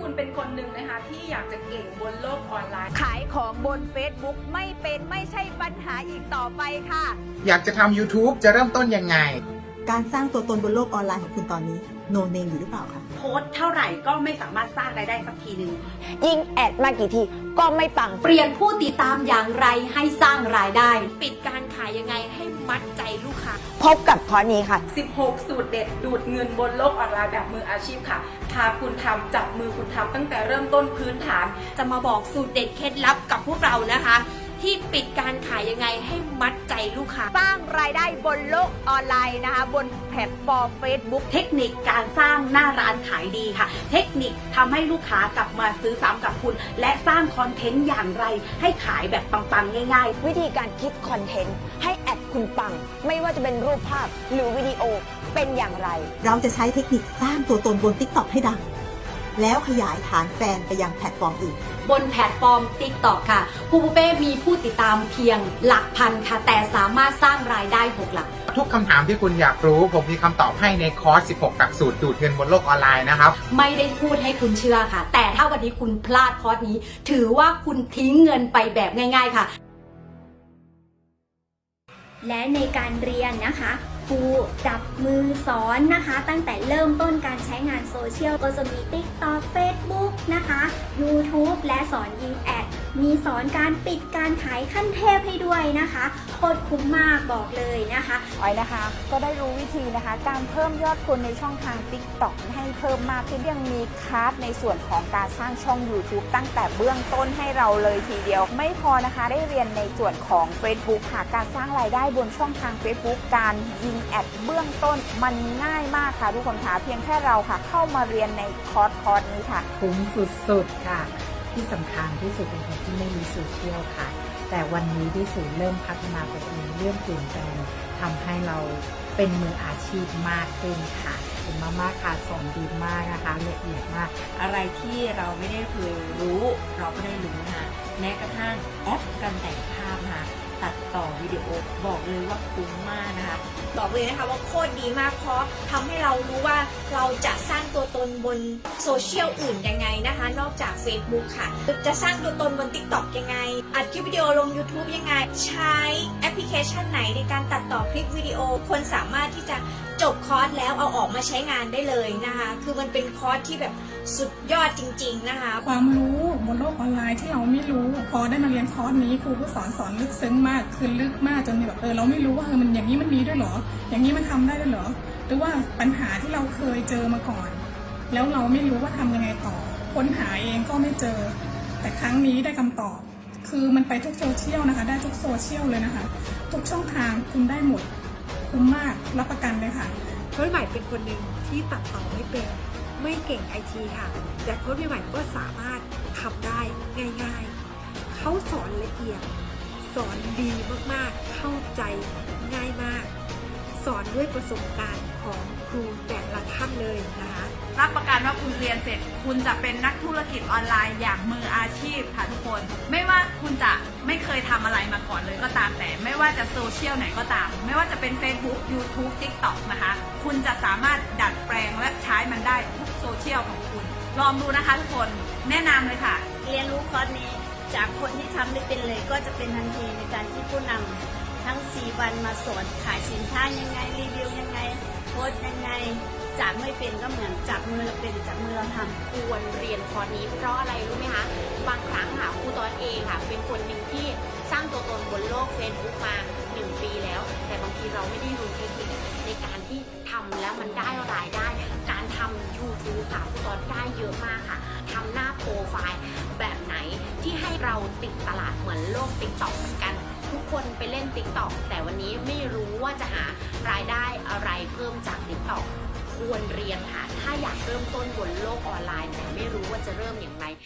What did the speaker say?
คุณเป็นคนหนึ่งนะคะที่อยากจะเก่งบนโลกออนไลน์ ขายของบน Facebook ไม่เป็นไม่ใช่ปัญหาอีกต่อไปค่ะ อยากจะทำ YouTube จะเริ่มต้นยังไง การสร้างตัวตนบนโลกออนไลน์ของคุณตอนนี้ โนเนมอยู่หรือเปล่าคะโพสต์เท่าไหร่ก็ไม่สามารถสร้างรายได้สักทีหนึ่งยิงแอดมากี่ทีก็ไม่ปัง เปลี่ยนผู้ติดตามอย่างไรให้สร้างรายได้ ปิดการขายยังไงให้มัดใจลูกค้า พบกับคอร์สนี้ค่ะ 16 สูตรเด็ดดูดเงินบนโลกออนไลน์แบบมืออาชีพค่ะพาคุณทำจับมือคุณทำตั้งแต่เริ่มต้นพื้นฐาน จะมาบอกสูตรเด็ดเคล็ดลับกับ ที่ปิดการขายยังไงให้มัดใจลูกค้า สร้างรายได้บนโลกออนไลน์นะคะ บนแพลตฟอร์ม Facebook เทคนิคการสร้างหน้าร้านขายดีค่ะ เทคนิคทำให้ลูกค้ากลับมาซื้อซ้ำกับคุณ และสร้างคอนเทนต์อย่างไร ให้ขายแบบปังๆง่าย ๆ วิธีการคิดคอนเทนต์ให้แอดคุณปัง ไม่ว่าจะเป็นรูปภาพหรือวิดีโอเป็นอย่างไร เราจะใช้เทคนิคสร้างตัวตนบน TikTok ให้ดัง แล้วขยายฐานแฟนไปยังแพลตฟอร์มอื่น บนแพลตฟอร์ม TikTok ค่ะผู้บุเป้มีผู้ติดตามเพียงหลักพันค่ะ แต่สามารถสร้างรายได้หกหลัก ทุกคำถามที่คุณอยากรู้ ผมมีคำตอบให้ในคอร์ส 16 หลักสูตรดูดเงินบนโลกออนไลน์นะครับ ไม่ได้พูดให้คุณเชื่อค่ะ แต่ถ้าวันนี้คุณพลาดคอร์สนี้ ถือว่าคุณทิ้งเงินไปแบบง่าย ๆ ค่ะ และในการเรียนนะคะ ครูจับมือสอนนะคะ ตั้งแต่เริ่มต้นการใช้งานโซเชียลก็จะมี TikTok Facebook นะคะ YouTube และสอนยิงแอด มีสอนการปิดการขายขั้นเทพให้ด้วยนะคะโคตรคุ้มมากบอกเลยนะคะออยนะคะ ก็ได้รู้วิธีนะคะ การเพิ่มยอดคนในช่องทาง TikTok ให้เพิ่มมากขึ้นยังมีคลาสในส่วนของการสร้างช่อง YouTube ตั้งแต่เบื้องต้นให้เราเลยทีเดียว ไม่พอนะคะได้เรียนในส่วนของ Facebook ค่ะการสร้างรายได้บนช่องทาง Facebook การยิงแอดเบื้องต้นมันง่ายมากค่ะทุกคนคะเพียงแค่เราค่ะ เข้ามาเรียนในคอร์สคอร์สนี้ค่ะ คุ้มสุดๆค่ะ ที่สำคัญที่สุดเป็นคนที่ไม่มีโซเชียลค่ะ แต่วันนี้ที่ศูนย์เริ่มพัฒนาตัวเองเรื่องเปลี่ยนแปลงทำให้เราเป็นมืออาชีพมากขึ้นค่ะคุณมากๆค่ะสอนดีมากนะคะละเอียดมาก อะไรที่เราไม่ได้เคยรู้ เราก็ได้รู้นะคะแม้กระทั่งแอปการแต่งภาพนะ ตัดต่อวิดีโอบอกเลยว่าคุ้มมากนะคะบอกเลยนะคะว่าโคตรดีมากเพราะทำให้เรารู้ว่าเราจะสร้างตัวตนบนโซเชียลอื่นยังไงนะคะ นอกจาก Facebook ค่ะ จะสร้างตัวตนบน TikTok ยังไง อัดคลิปวิดีโอลง YouTube ยังไง ใช้แอปพลิเคชันไหนในการตัดต่อคลิปวิดีโอคนสามารถที่จะ จบคอร์สแล้วเอาออกมาใช้งานได้เลยนะคะ คือมันเป็นคอร์สที่แบบสุดยอดจริง ๆนะคะ ความรู้บนโลกออนไลน์ที่เราไม่รู้ พอได้มาเรียนคอร์สนี้ครูก็สอนสอนลึกซึ้งมากคือลึกมากจนแบบเออเราไม่รู้ว่าเออมันอย่างนี้มันมีด้วยเหรอ อย่างนี้มันทำได้ด้วยเหรอ หรือว่าปัญหาที่เราเคยเจอมาก่อน แล้วเราไม่รู้ว่าทำยังไงต่อค้นหาเองก็ไม่เจอ แต่ครั้งนี้ได้คำตอบ คือมันไปทุกโซเชียลนะคะ ได้ทุกโซเชียลเลยนะคะ ทุกช่องทางคุณได้หมด คุ้มมาก รับประกันเลยค่ะ โค้ชใหม่เป็นคนหนึ่งที่ตัดต่อไม่เป็น ไม่เก่งไอทีค่ะ แต่โค้ชใหม่ก็สามารถทำได้ง่าย ๆ เขาสอนละเอียด สอนดีมากๆ เข้าใจง่ายมาก สอนด้วยประสบการณ์ของครูแต่ละท่านเลยนะคะ รับประกันว่าคุณเรียนเสร็จ คุณจะเป็นนักธุรกิจออนไลน์อย่างมืออาชีพค่ะทุกคน ไม่ว่าคุณจะ ไม่เคยทำอะไรมาก่อนเลยก็ตามแต่ ไม่ว่าจะโซเชียลไหนก็ตาม ไม่ว่าจะเป็น Facebook YouTube TikTok นะคะ คุณจะสามารถดัดแปลงและใช้มันได้ทุกโซเชียลของคุณ ลองดูนะคะทุกคนแนะนำเลยค่ะ เรียนรู้คอร์สนี้จากคนที่ทำไม่เป็นเลยก็จะเป็นทันทีในการที่ผู้นำทั้ง 4 วันมาสอนขายสินค้ายังไงรีวิวยังไงโพสยังไง จากไม่เป็นก็เหมือนจากมือเราเป็นจากมือเราทำควรเรียนคอร์สนี้ เพราะอะไรรู้ไหมคะ บางครั้งค่ะครูตอนเองค่ะ เป็นคนหนึ่งที่สร้างตัวตนบนโลกเฟซบุ๊กมาหนึ่งปีแล้ว แต่บางทีเราไม่ได้รู้เทคนิคในการที่ทำแล้วมันได้รายได้ การทำ YouTube ค่ะครูตอนได้เยอะมากค่ะทำหน้าโปรไฟล์แบบไหนที่ให้เราติดตลาดเหมือนโลกติ๊กต็อกเหมือนกันทุกคนไปเล่น t ิ k t o k แต่วันนี้ไม่รู้ว่าจะหารายได้อะไรเพิ่มจาก t ิ k t o k ควรเรียนค่ะ ถ้าอยากเริ่มต้นบนโลกออนไลน์แต่ไม่รู้ว่าจะเริ่มอย่างไร